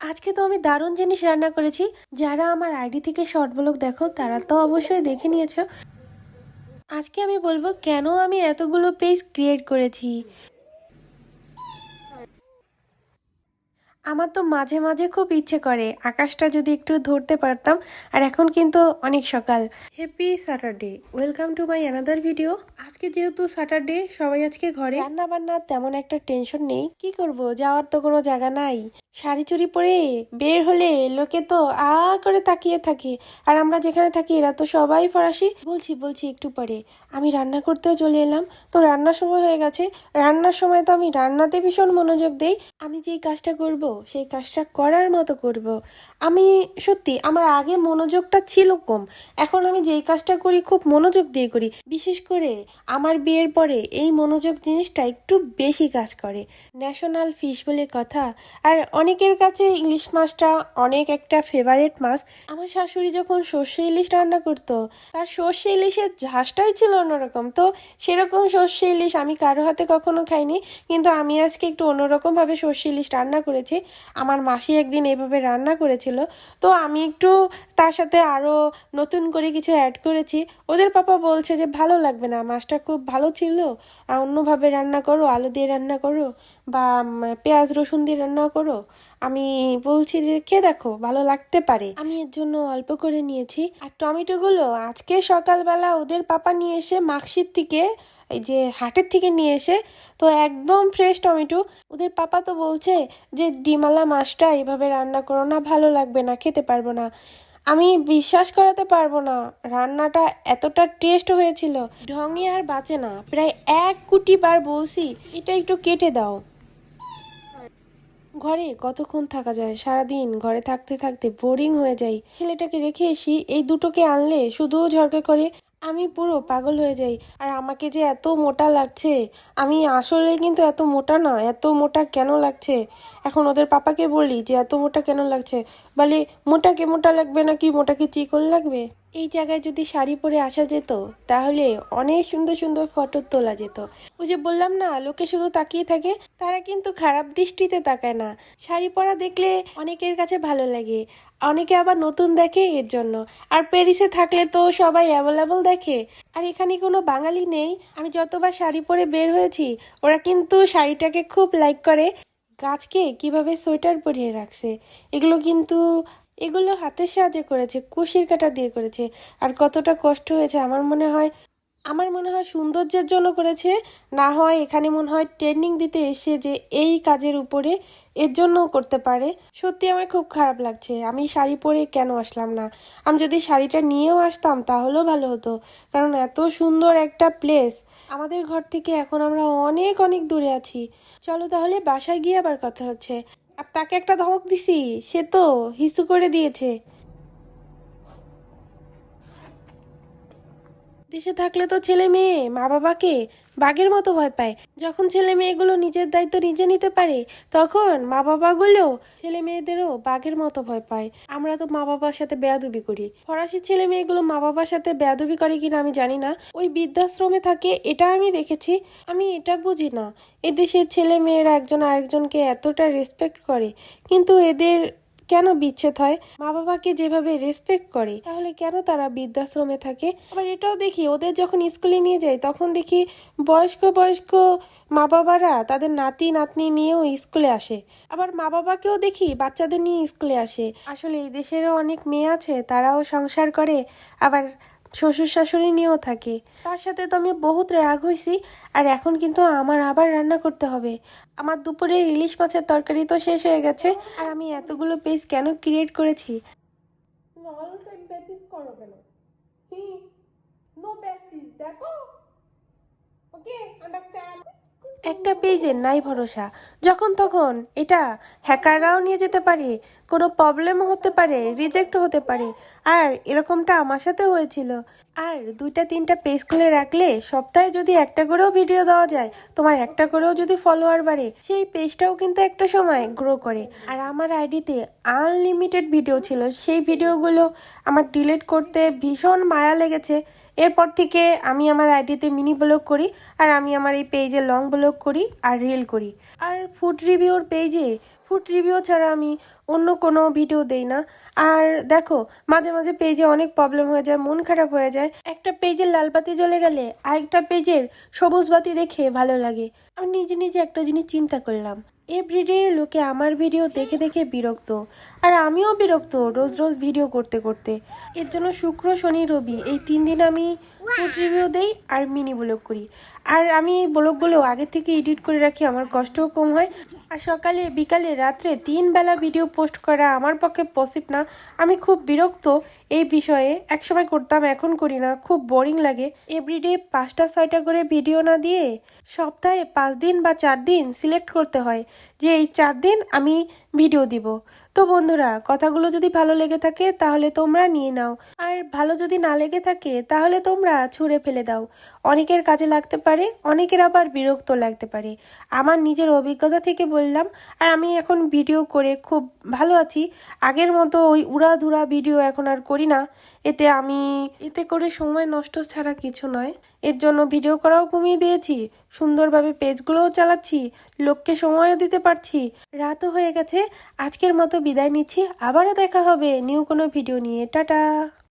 আজকে তো আমি দারুণ জিনিস রান্না করেছি। যারা আমার আইডি থেকে শর্ট ব্লগ দেখো, তারা তো অবশ্যই দেখে নিয়েছ। আজকে আমি বলব কেন আমি এতগুলো পেজ ক্রিয়েট করেছি। আমার তো মাঝে মাঝে খুব ইচ্ছে করে। আকাশটা যদি একটু ধরতে পারতাম আর এখন কিন্তু অনেক সকাল। Happy Saturday welcome to my another video আজকে যেহেতু স্যাটারডে সবাই আজকে ঘরে। রান্না বান্নার তেমন একটা টেনশন নেই। কি করব যাওয়ার তো কোনো জায়গা নাই। শাড়ি চুরি পরে বের হলে লোকে তো আ করে তাকিয়ে থাকে। আর আমরা যেখানে থাকি এরা তো সবাই ফরাসি। বলছি বলছি একটু পরে। আমি রান্না করতেও চলে এলাম। তো রান্নার সময় হয়ে গেছে। রান্নার সময় তো আমি রান্নাতে ভীষণ মনোযোগ দেই। আমি যেই কাজটা করব সেই কাজটা করার মতো করব। আমি সত্যি আমার আগে মনোযোগটা ছিল কম। এখন আমি যেই কাজটা করি খুব মনোযোগ দিয়ে করি। বিশেষ করে আমার বিয়ের পরে এই মনোযোগ জিনিসটা একটু বেশি কাজ করে। ন্যাশনাল ফিশ বলে কথা। আর অনেকের কাছে ইলিশ মাছটা অনেক একটা ফেভারেট মাছ। আমার শাশুড়ি যখন সর্ষে ইলিশ রান্না করতো, তার সর্ষে ইলিশের ঝাঁসটাই ছিল অন্যরকম। তো সেরকম সর্ষে ইলিশ আমি কারও হাতে কখনো খাইনি। কিন্তু আমি আজকে একটু অন্যরকম ভাবে সর্ষে ইলিশ রান্না করেছি। আমার মাসি একদিন এভাবে রান্না করেছিল। তো আমি একটু তার সাথে আরও নতুন করে কিছু অ্যাড করেছি। ওদের পাপা বলছে যে, ভালো লাগবে না, মাছটা খুব ভালো ছিল। অন্যভাবে রান্না করো, আলু দিয়ে রান্না করো বা পেঁয়াজ রসুন দিয়ে রান্না করো। আমি বলছি যে খেয়ে দেখো? ভালো লাগতে পারে। আমি এর জন্য অল্প করে নিয়েছি। আর টমেটোগুলো আজকে সকালবেলা ওদের পাপা নিয়ে এসে মার্কশিট থেকে, এই যে হাটের থেকে নিয়ে এসে, তো একদম ফ্রেশ টমেটো। ওদের পাপা তো বলছে যে ডিমালা মাছটা এভাবে রান্না করো না, ভালো লাগবে না, খেতে পারব না। আমি বিশ্বাস করাতে পারব না, রান্নাটা এতটা টেস্ট হয়েছিল। ঢঙে আর বাঁচে না। প্রায় এক কোটি বার বলছি, এটা একটু কেটে দাও। ঘরে কতক্ষণ থাকা যায়? সারাদিন ঘরে থাকতে থাকতে বোরিং হয়ে যাই। ছেলেটাকে রেখে এসি, এই দুটোকে আনলে শুধু ঝরকা করে আমি পুরো পাগল হয়ে যাই। আর আমাকে যে এত মোটা লাগছে, আমি আসলে কিন্তু এত মোটা না, এত মোটা কেন লাগছে? এখন ওদের পাপাকে বলি যে, এত মোটা কেন লাগছে? বলে, মোটাকে মোটা লাগবে নাকি মোটাকে চিকন লাগবে? এই জায়গায় যদি শাড়ি পরে আসা যেত, তাহলে অনেক সুন্দর সুন্দর ফটো তোলা যেত। ওই যে বললাম না, লোকে শুধু তাকিয়ে থাকে, তারা কিন্তু খারাপ দৃষ্টিতে তাকায় না। শাড়ি পরা দেখলে অনেকের কাছে ভালো লাগে, অনেকে আবার নতুন দেখে এর জন্য। আর প্যারিসে থাকলে তো সবাই অ্যাভেলেবল দেখে। আর এখানে কোনো বাঙালি নেই। আমি যতবার শাড়ি পরে বের হয়েছি, ওরা কিন্তু শাড়িটাকে খুব লাইক করে। গাছকে কীভাবে সোয়েটার পরিয়ে রাখছে, এগুলো কিন্তু এগুলো হাতের সাহায্যে করেছে, কুশির কাটা দিয়ে করেছে। আর কতটা কষ্ট হয়েছে আমার মনে হয়, আমার মনে হয় সৌন্দর্যের জন্য করেছে। না হয় এখানে মনে হয় ট্রেনিং দিতে এসে যে এই কাজের উপরে এর জন্যও করতে পারে। সত্যি আমার খুব খারাপ লাগছে। আমি শাড়ি পরে কেন আসলাম না? আমি যদি শাড়িটা নিয়েও আসতাম তাহলেও ভালো হতো। কারণ এত সুন্দর একটা প্লেস আমাদের ঘর থেকে এখন আমরা অনেক অনেক দূরে আছি। চলো তাহলে বাসায় গিয়ে আবার কথা হচ্ছে। আর তাকে একটা ধমক দিছি সে তো হিসু করে দিয়েছে। দেশে থাকলে তো ছেলে মেয়ে, মা বাবাকে বাঘের মতো ভয় পায়। যখন ছেলে মেয়েগুলো নিজের দায়িত্ব নিজে নিতে পারে, তখন মা বাবাগুলো ছেলে মেয়েদেরও বাঘের মতো ভয় পায়। আমরা তো মা বাবার সাথে বেয়াদুবি করি। ফরাসি ছেলে মেয়েগুলো মা বাবার সাথে বেয়াদুবি করে কিনা আমি জানি না। ওই বৃদ্ধাশ্রমে থাকে, এটা আমি দেখেছি। আমি এটা বুঝি না। এদেশের ছেলে মেয়েরা একজন আরেকজনকে এতটা রেসপেক্ট করে। কিন্তু এদের কেন বিচ্ছেদ হয়? মা বাবাকে যেভাবে রেসপেক্ট করে, তাহলে কেন তারা বৃদ্ধাশ্রমে থাকে? আবার এটাও দেখি, ওদের যখন স্কুলে নিয়ে যায়, তখন দেখি বয়স্ক বয়স্ক মা বাবারা তাদের নাতি, নাতনি নিয়েও স্কুলে আসে। আবার মা বাবাকেও দেখি বাচ্চাদের নিয়ে স্কুলে আসে। আসলে এই দেশেরও অনেক মেয়ে আছে, তারাও সংসার করে, আবার শ্বশুর শাশুড়ি নিয়েও থাকে। তার সাথে তো আমি বহুত রাগ হয়েছি আর এখন কিন্তু আমার আবার রান্না করতে হবে। আমার দুপুরে ইলিশ মাছের তরকারি তো শেষ হয়ে গেছে, আর আমি এতগুলো পেজ কেন ক্রিয়েট করেছি? দেখো। ওকে একটা পেজের নাই ভরসা। যখন তখন এটা হ্যাকাররাও নিয়ে যেতে পারে, কোনো প্রবলেমও হতে পারে রিজেক্টও হতে পারে। আর এরকমটা আমার সাথে হয়েছিল। আর দুইটা, তিনটা পেজ খুলে রাখলে সপ্তাহে যদি একটা করেও ভিডিও দেওয়া যায়, তোমার একটা করেও যদি ফলোয়ার বাড়ে, সেই পেজটাও কিন্তু একটা সময় গ্রো করে। আর আমার আইডিতে আনলিমিটেড ভিডিও ছিল। সেই ভিডিওগুলো আমার ডিলিট করতে ভীষণ মায়া লেগেছে। এরপর থেকে আমি আমার আইডিতে মিনি ব্লগ করি আর আমি আমার এই পেজে লং ব্লগ করি আর রিল করি। আর ফুড রিভিউর পেজে ফুড রিভিউ ছাড়া আমি অন্য কোনো ভিডিও দেই না। আর দেখো, মাঝে মাঝে পেজে অনেক প্রবলেম হয়ে যায়, মন খারাপ হয়ে যায়। একটা পেজের লাল বাতি জ্বলে গেলে আরেকটা পেজের সবুজ বাতি দেখে ভালো লাগে। আমি নিজে নিজে একটা জিনিস চিন্তা করলাম। এভরিডে লোকে আমার ভিডিও দেখে দেখে বিরক্ত। আর আমিও বিরক্ত রোজ রোজ ভিডিও করতে করতে। এর জন্য শুক্র, শনি, রবি, এই তিন দিন আমি ফুড রিভিউ দেই আর মিনি ব্লগ করি। আর আমি এই ব্লগগুলো আগে থেকে এডিট করে রাখি, আমার কষ্টও কম হয়। আর সকালে, বিকালে, রাত্রে তিন বেলা ভিডিও পোস্ট করা আমার পক্ষে পসিব না। আমি খুব বিরক্ত এই বিষয়ে। একসময় করতাম, এখন করি না। খুব বোরিং লাগে। এভরিডে পাঁচটা, ছয়টা করে ভিডিও না দিয়ে সপ্তাহে পাঁচ দিন বা চার দিন সিলেক্ট করতে হয়। যে এই চার দিন আমি ভিডিও দিব। তো বন্ধুরা, কথাগুলো যদি ভালো লেগে থাকে তাহলে তোমরা নিয়ে নাও। আর ভালো যদি না লেগে থাকে তাহলে তোমরা ছুঁড়ে ফেলে দাও। অনেকের কাজে লাগতে পারে, অনেকের আবার বিরক্ত লাগতে পারে। আমার নিজের অভিজ্ঞতা থেকে বললাম, আর আমি এখন ভিডিও করে খুব ভালো আছি। আগের মতো ওই উড়াধুরা ভিডিও এখন আর করি না। এতে আমি, এতে করে সময় নষ্ট ছাড়া কিছু নয়। এর জন্য ভিডিও করাও কমিয়ে দিয়েছি। সুন্দরভাবে পেজগুলোও চালাচ্ছি, লোককে সময়ও দিতে পারছি। রাতও হয়ে গেছে, আজকের মতো বিদায় নিচ্ছি, আবারও দেখা হবে, নিউ কোনো ভিডিও নিয়ে। টাটা!